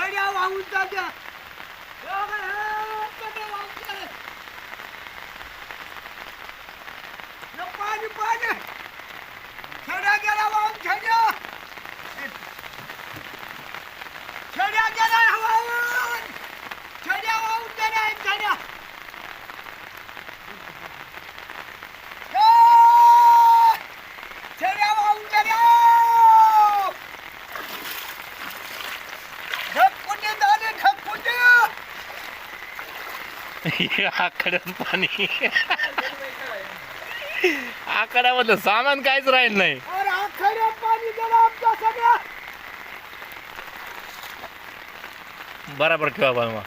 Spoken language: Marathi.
छड्या वाहून जात्या. पाणी पाणी. आकड्यात पाणी. आकड्यामधलं सामान काहीच राहील नाही. बराबर ठेवा बाबा